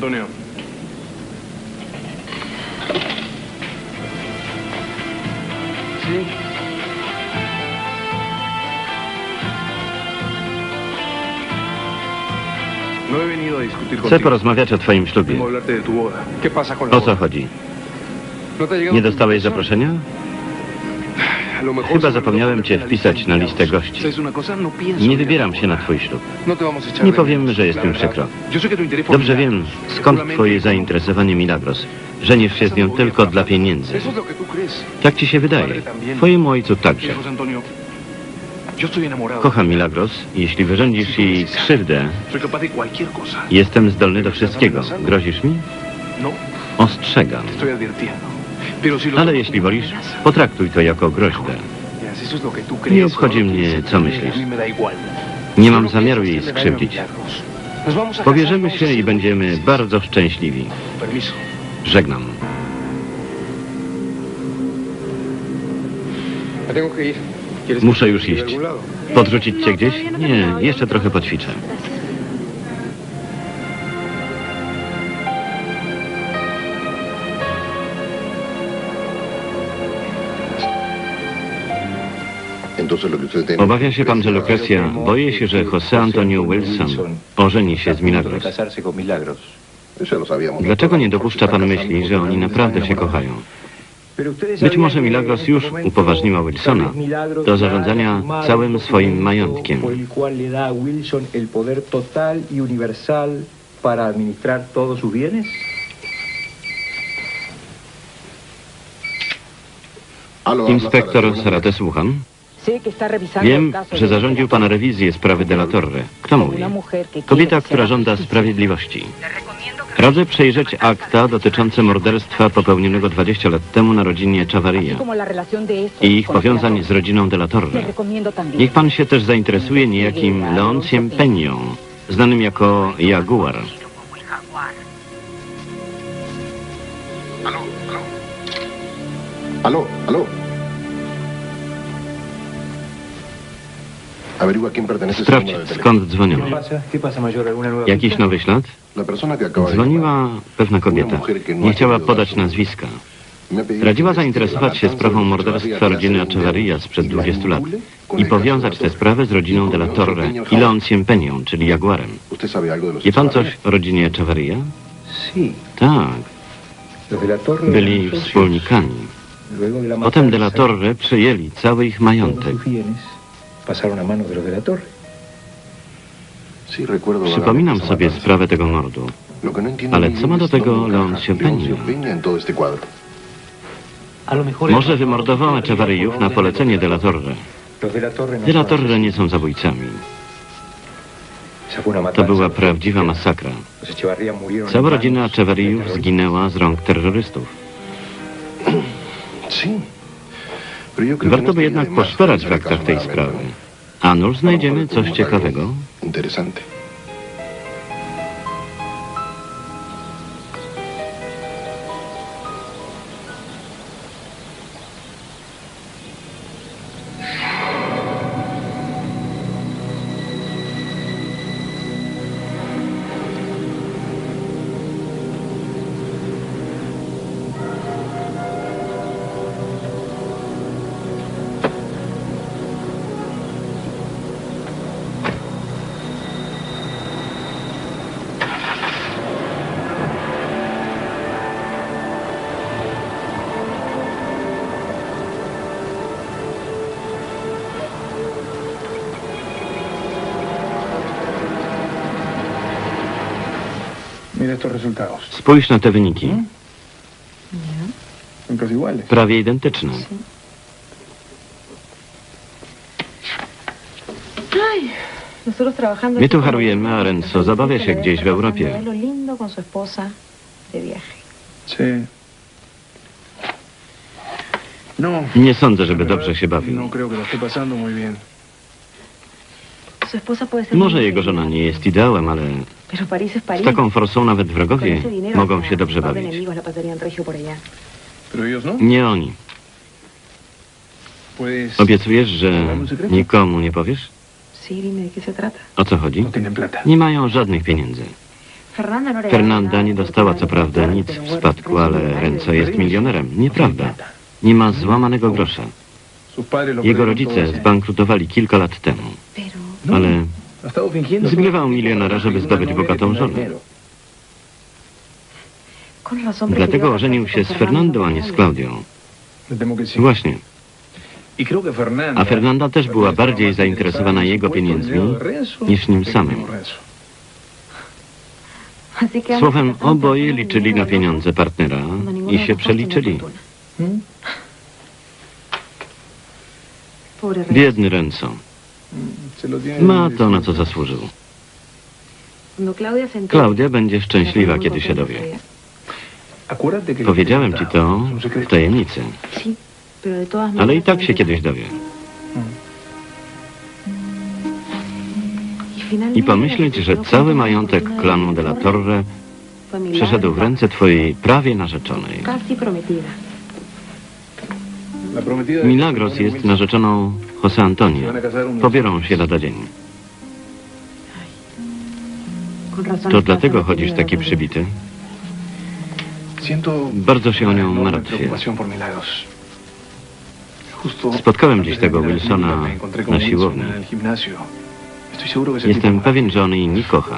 Antonio. Sí. No Chcę porozmawiać o twoim ślubie. Vengo a hablarte de tu boda. ¿Qué pasa con la O co chodzi? ¿No Nie dostałeś zaproszenia? Chyba zapomniałem cię wpisać na listę gości. Nie wybieram się na twój ślub. Nie powiem, że jest mi przykro. Dobrze wiem, skąd twoje es zainteresowanie Milagros. Żenisz się z nią tylko dla pieniędzy. Tak ci się wydaje. Twojemu ojcu także. Kocham Milagros jeśli wyrządzisz jej krzywdę, jestem zdolny do wszystkiego. Grozisz mi? No, Ostrzegam. Ale jeśli wolisz, potraktuj to jako groźbę. Nie obchodzi mnie, co myślisz. Nie mam zamiaru jej skrzywdzić. Powierzymy się i będziemy bardzo szczęśliwi. Żegnam. Me tengo que ir. ¿Quieres Muszę już iść. Podrzucić cię gdzieś? Nie, jeszcze trochę poćwiczę. Obawia się pan, że Lucrecja boję się, że José Antonio Wilson ożeni się z Milagros. Dlaczego nie dopuszcza pan myśli, że oni naprawdę się kochają? Być może Milagros już upoważniła Wilsona do zarządzania całym swoim majątkiem. Y universal para administrar todos sus bienes. Halo, habla Inspektor Sara, Sarate, słucham. Wiem, że zarządził pan rewizję sprawy de la Torre. Kto mówi? Kobieta, która żąda sprawiedliwości. Radzę przejrzeć akta dotyczące morderstwa popełnionego 20 lat temu na rodzinie Chavarria i ich powiązań z rodziną de la Torre. Niech pan się też zainteresuje niejakim Leonciem Peñą, znanym jako Jaguar. Aló, aló. Sprawdź, skąd ¿Qué dzwoniono. Jakiś nowy ślad? Dzwoniła pewna kobieta. Nie chciała podać nazwiska. Radziła zainteresować się sprawą morderstwa rodziny año sprzed y la 20 lat vincule con i powiązać tę sprawę z rodziną de la Torre i Leonciem Peñą, czyli Jaguarem. ¿Usted sabe algo de los Wie pan coś o rodzinie Echevarria? Sí. Tak, byli wspólnikami. Potem de la Torre przejęli cały ich majątek. Sus bienes pasaron a manos de los de la Torre. Sí, recuerdo Przypominam sobie sprawę tego mordu. Lo que no entiendo Ale co ma do tego lo mejor Może wymordował Echevarriów na polecenie de la Torre. De la Torre no nie są zabójcami. To była prawdziwa masakra. Cała rodzina terroristas. zginęła z rąk terrorystów. Que no Warto by jednak poszperać w aktach tej sprawy. A znajdziemy coś ciekawego. Interesante. Mira estos resultados. Spójrz na te wyniki. Son casi iguales. Prawie identyczne. My tu harujemy, a Renzo zabawia się gdzieś w Europie. Sí. No. Nie sądzę, żeby dobrze się bawił. No creo que lo esté pasando muy bien. Może jego żona nie jest ideałem, ale z taką forsą nawet wrogowie mogą się dobrze bawić. no. Nie oni. Obiecujesz, że nikomu nie powiesz? O co chodzi? no. Nie mają żadnych pieniędzy. Fernanda no nie dostała co prawda nic w spadku, ale Renzo jest milionerem. Nieprawda. Nie ma złamanego grosza. Jego rodzice zbankrutowali kilka lat temu. Pero Ale zgrywał milionera, żeby zdobyć bogatą żonę. Dlatego ożenił się z Fernandą, a nie z Klaudią. Właśnie. A Fernanda też była bardziej zainteresowana jego pieniędzmi niż nim samym. Słowem, oboje liczyli na pieniądze partnera i się przeliczyli. Biedny Renzo. Ma to, na co zasłużył. Klaudia będzie szczęśliwa, kiedy się dowie. Powiedziałem ci to w tajemnicy, ale i tak się kiedyś dowie. I pomyśleć, że cały majątek klanu de la Torre przeszedł w ręce twojej prawie narzeczonej. Milagros jest narzeczoną Jose Antonio. Pobiorą się lada dzień. To dlatego chodzisz taki przybity? Bardzo się o nią martwię. Spotkałem dziś tego Wilsona na siłowni. Jestem pewien, że on jej nie kocha,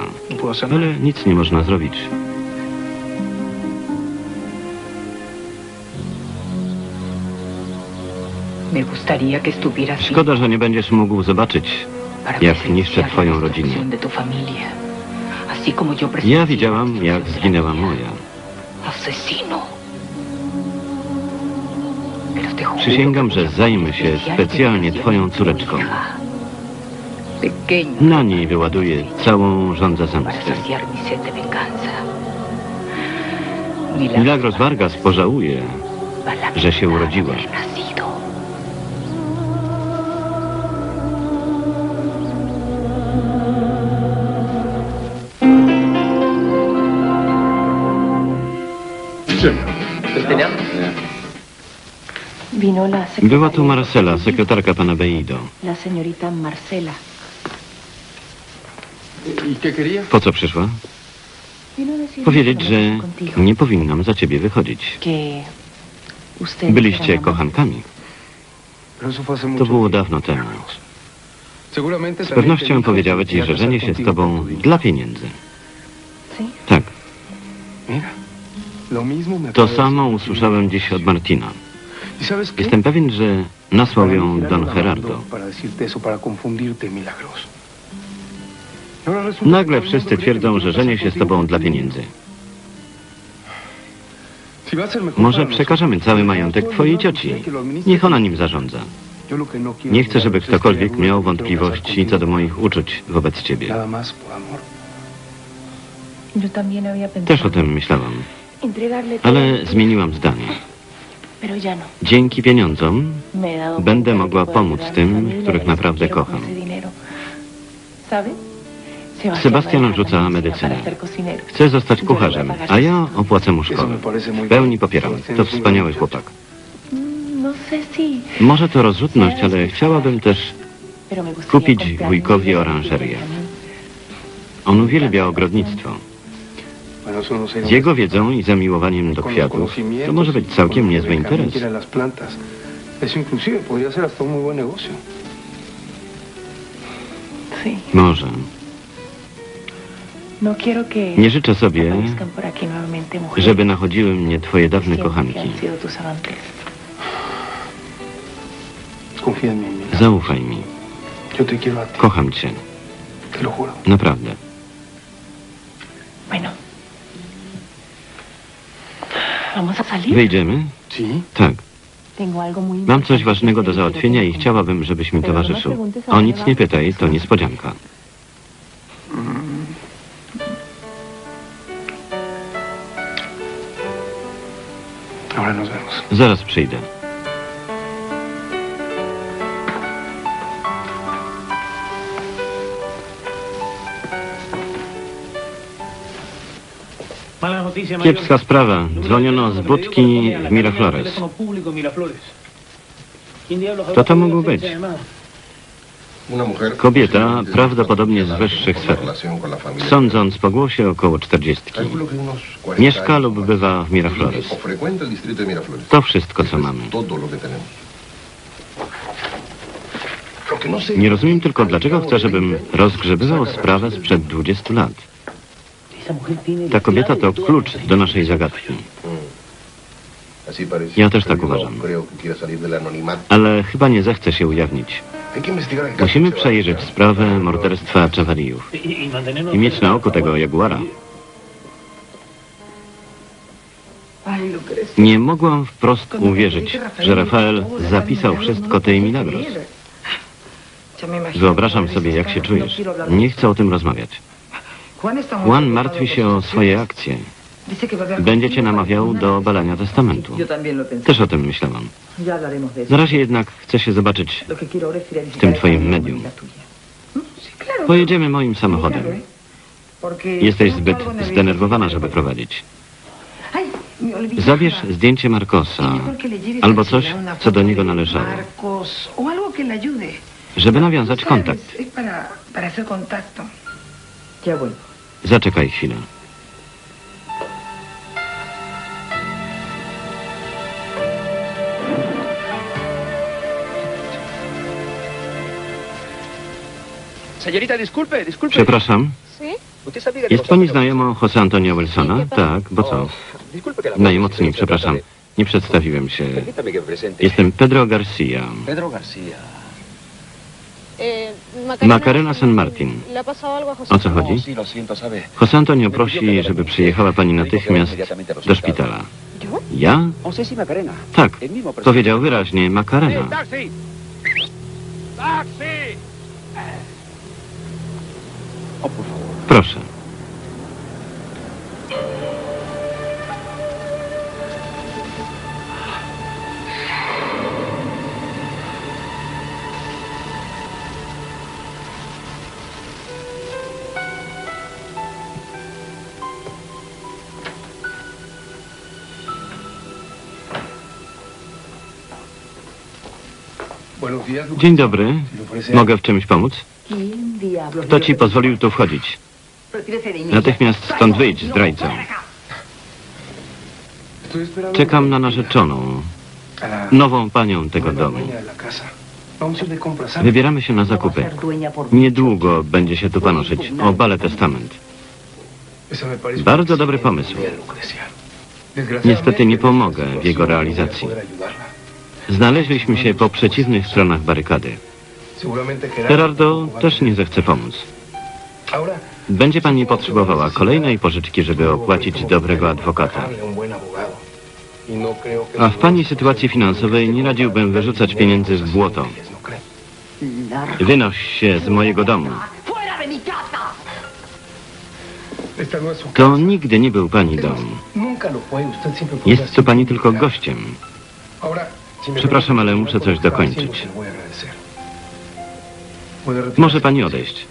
no ale nic nie można zrobić. Szkoda, że nie będziesz mógł zobaczyć, jak niszczę twoją rodzinę. Ja widziałam, jak zginęła moja. Przysięgam, że zajmę się specjalnie twoją córeczką. Na niej wyładuję całą Para zemsty. Milagros Vargas pożałuje, że się urodziła. Była tu Marcela, sekretarka pana Beido. La señorita Marcela. Po co przyszła? Powiedzieć, że nie powinnam za ciebie wychodzić. Byliście kochankami. To było dawno temu. Z pewnością powiedziała ci, że żenię się z tobą dla pieniędzy. Tak, to samo usłyszałem dziś od Martina. ¿Y? Jestem pewien, że nasłał ją Don Gerardo. Y Nagle wszyscy twierdzą, que że żenię się z tobą dla pieniędzy. Może przekażemy cały majątek twojej cioci. Niech ona nim zarządza. No Nie chcę, żeby ktokolwiek miał wątpliwości co do moich uczuć wobec ciebie. Też o tym myślałam, ale zmieniłam zdanie. no. Dzięki pieniądzom Będę mogła pomóc tym, których naprawdę kocham. Sebastian me rzuca deja la medycynę. Chce zostać kucharzem, a ja opłacę mu szkołę. W pełni popieram. To wspaniały chłopak. Mm, No si, Może to rozrzutność, ale chciałabym też... Kupić wujkowi oranżerię. On uwielbia ogrodnictwo. Z jego wiedzą i zamiłowaniem do kwiatów to może być y całkiem que niezły interes. Może. No quiero que Nie życzę sobie, żeby nachodziły mnie twoje dawne kochanki. Zaufaj mi. Kocham cię. Naprawdę. Bueno. Wyjdziemy? Tak. Mam coś ważnego do załatwienia i chciałabym, żebyś mi towarzyszył. O nic nie pytaj, to niespodzianka. Zaraz przyjdę. Kiepska sprawa. Dzwoniono z budki w Miraflores. Teléfono público en Miraflores. ¿Quién diablos habrá Kto to mógł być? Kobieta, prawdopodobnie z wyższych sfer. Sądząc po głosie około czterdziestki. Mieszka lub bywa w Miraflores. To wszystko, co mamy. Nie rozumiem tylko, dlaczego chce, żebym rozgrzebywał sprawę sprzed 20 lat. Ta kobieta to klucz do naszej zagadki. Ja też tak uważam. Ale chyba nie zechce się ujawnić. Musimy przejrzeć sprawę morderstwa Czawalijów i mieć na oku tego jaguara. Nie mogłam wprost uwierzyć, że Rafael zapisał wszystko tej Milagros. Wyobrażam sobie, jak się czujesz. Nie chcę o tym rozmawiać. Juan martwi się o swoje akcje. Będzie cię namawiał do obalania testamentu. Też o tym myślałam. Na razie jednak chcę się zobaczyć w tym twoim medium. Pojedziemy moim samochodem. Jesteś zbyt zdenerwowana, żeby prowadzić. Zabierz zdjęcie Marcosa albo coś, co do niego należało, żeby nawiązać kontakt. Zaczekaj chwilę. Señorita, disculpe, disculpe. Przepraszam, ¿Usted sabía que jest pani znajomą José Antonio Wilsona? Tak, bo co? La Najmocniej przepraszam. Nie przedstawiłem się. Jestem Pedro Garcia. Pedro García. Macarena San Martin. O co chodzi? José Antonio prosi, żeby przyjechała pani natychmiast do szpitala. Ja? Macarena. Tak. Powiedział wyraźnie favor. Proszę. Dzień dobry. Mogę w czymś pomóc? Kto ci pozwolił tu wchodzić? Natychmiast stąd wyjdź, zdrajco. Czekam na narzeczoną, nową panią tego domu. Wybieramy się na zakupy. Niedługo będzie się tu panoszyć. Obalę testament. Bardzo dobry pomysł. Niestety nie pomogę w jego realizacji. No. Znaleźliśmy się po przeciwnych stronach barykady. Gerardo a też nie zechce pomóc. Będzie pani potrzebowała kolejnej pożyczki, żeby opłacić dobrego adwokata. Y no A w pani sytuacji finansowej nie radziłbym wyrzucać pieniędzy w błoto. ¿no? Wynoś się z mojego domu. No To nigdy nie był pani dom. Jest tu pani tylko gościem. Przepraszam, ale muszę coś dokończyć. Może pani odejść.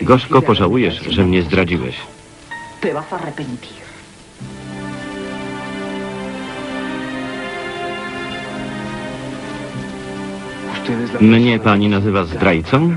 Gorzko pożałujesz, że mnie zdradziłeś. Mnie pani nazywa zdrajcą?